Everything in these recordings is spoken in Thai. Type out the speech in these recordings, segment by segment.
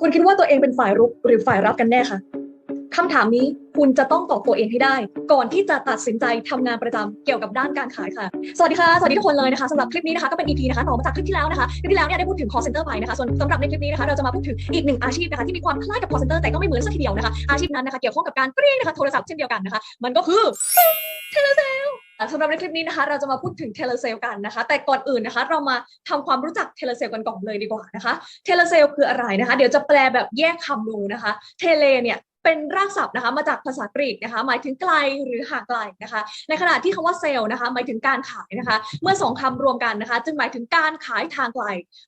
คุณคิดว่าตัวเองเป็นฝ่ายรุกหรือฝ่ายรับกันแน่คะคำถามนี้คุณจะต้องตอบตัวเองให้ได้ ก่อนที่จะตัดสินใจทำงานประจำเกี่ยวกับด้านการขายค่ะ สวัสดีค่ะ สวัสดีทุกคนเลยนะคะสำหรับคลิปนี้นะคะก็เป็น EP นะคะต่อมาจากคลิปที่แล้วนะคะคลิปที่แล้วเนี่ยได้พูดถึง call center ไปนะคะส่วนสำหรับในคลิปนี้นะคะเราจะมาพูดถึงอีกหนึ่งอาชีพนะคะที่มีความคล้ายกับ call center แต่ก็ไม่เหมือนสักทีเดียวนะคะอาชีพนั้นนะคะเกี่ยวข้องกับการกรี๊งนะคะโทรศัพท์เช่นเดียวกันนะคะมันก็คือเทเลเซล สำหรับในคลิปนี้นะคะ เราจะมาพูดถึงเทเลเซลกันนะคะ แต่ก่อนอื่นนะคะ เรามาทำความรู้จักเทเลเซลกันก่อนเลยดีกว่านะคะเทเลเซลคืออะไรนะคะ เดี๋ยวจะแปลแบบแยกคำดูนะคะเทเลเนี่ย เป็นรากศัพท์นะคะมาจากภาษากรีกนะคะหมายถึงไกลหรือห่างไกลนะคะ ในขณะที่คำว่าเซลล์นะคะหมายถึงการขายนะคะ เมื่อสองคำรวมกันนะคะ จึงหมายถึงการขายทางไกล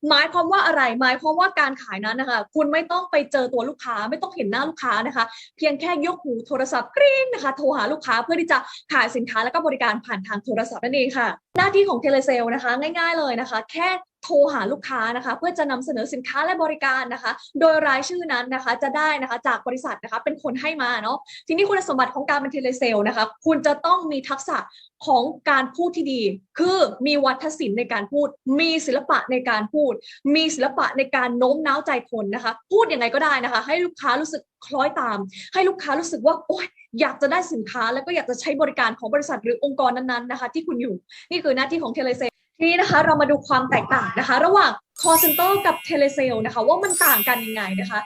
หมายความว่าอะไรหมายความว่าการขายนั้นนะคะ คุณไม่ต้องไปเจอตัวลูกค้าไม่ต้องเห็นหน้าลูกค้านะคะ เพียงแค่ยกหูโทรศัพท์กริ๊งนะคะ โทรหาลูกค้าเพื่อที่จะขายสินค้าและก็บริการผ่านทางโทรศัพท์นั่นเองค่ะ หน้าที่ของเทเลเซลนะคะ ง่าย ๆเลยนะคะ แค่ โทรหาลูกค้านะคะเพื่อจะนำเสนอสินค้าและบริการนะคะ โดยรายชื่อนั้นนะคะจะได้นะคะจากบริษัทนะคะเป็นคนให้มาเนาะทีนี้คุณสมบัติของการเป็นเทเลเซลนะคะคุณจะต้องมีทักษะของการพูดที่ดี คือมีวัฒนศิลป์ในการพูด มีศิลปะในการพูด มีศิลปะในการโน้มน้าวใจคนนะคะ พูดยังไงก็ได้นะคะ ให้ลูกค้ารู้สึกคล้อยตาม ให้ลูกค้ารู้สึกว่าโอ๊ยอยากจะได้สินค้าแล้วก็อยากจะใช้บริการของบริษัทหรือองค์กรนั้นๆนะคะ ที่คุณอยู่ นี่คือหน้าที่ของเทเลเซล ทีนี้นะคะเรามาดูความแตกต่างนะคะ ระหว่าง call center กับ telesale นะคะ ว่ามันต่างกันยังไงนะคะ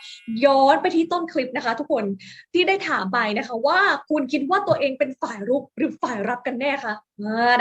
ย้อนไปที่ต้นคลิปนะคะ ทุกคนที่ได้ถามไปนะคะ ว่าคุณคิดว่าตัวเองเป็นฝ่ายรุกหรือฝ่ายรับกันแน่คะ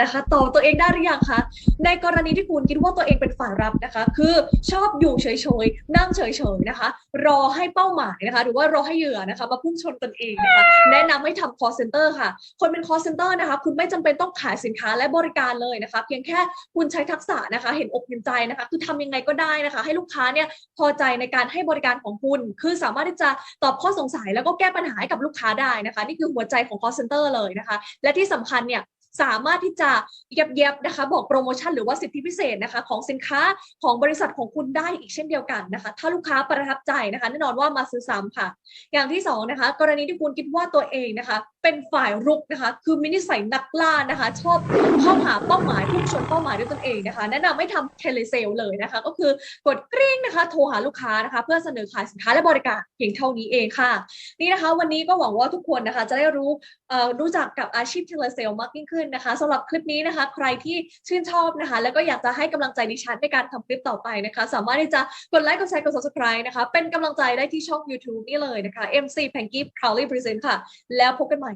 นะคะตอบตัวเองได้หรือยังคะในกรณีที่คุณคิดว่าตัวเองเป็นฝ่ายรับนะคะ คือชอบอยู่เฉยๆนั่งเฉยๆนะคะ รอให้เป้าหมายนะคะ หรือว่ารอให้เหยื่อนะคะ มาพุ่งชนตนเองนะคะ แนะนำให้ทำ call center ค่ะ คนเป็น call center นะคะ คุณไม่จำเป็นต้องขายสินค้าและบริการเลยนะคะ เพียงแค่คุณใช้ทักษะนะคะ เห็นอกเห็นใจนะคะ คือทำยังไงก็ได้นะคะ ให้ลูกค้าเนี่ยพอใจในการให้บริการของคุณ คือสามารถที่จะตอบข้อสงสัยแล้วก็แก้ปัญหาให้กับลูกค้าได้นะคะ นี่คือหัวใจของ call center เลยนะคะ และที่สำคัญเนี่ย สามารถที่จะเย็บๆนะคะ บอกโปรโมชั่นหรือว่าสิทธิพิเศษนะคะ ของสินค้าของบริษัทของคุณได้อีกเช่นเดียวกันนะคะ ถ้าลูกค้าประทับใจนะคะ แน่นอนว่ามาซื้อซ้ำค่ะ อย่างที่สองนะคะกรณีที่คุณคิดว่าตัวเองนะคะ เป็นฝ่ายรุกนะคะ คือมินิสัยนักล่านะคะ ชอบเข้าหาเป้าหมายพุ่งชนเป้าหมายด้วยตนเองนะคะ แนะนำให้ทำเทเลเซลเลยนะคะ ก็คือกดกริ้งนะคะ โทรหาลูกค้านะคะ เพื่อเสนอขายสินค้าและบริการเพียงเท่านี้เองค่ะ นี่นะคะ วันนี้ก็หวังว่าทุกคนนะคะ จะได้รู้เอ่อรู้จักกับอาชีพเทเลเซลมากยิ่งขึ้นนะคะสำหรับคลิปนี้นะคะ ใครที่ชื่นชอบนะคะ แล้วก็อยากจะให้กำลังใจดิฉันในการทำคลิปต่อไปนะคะ สามารถที่จะกดไลค์กดแชร์กด subscribe นะคะ เป็นกำลังใจได้ที่ช่อง YouTube นี่เลยนะคะ MC p a n k y Proudly Present ค่ะ แล้วพบกันใหม่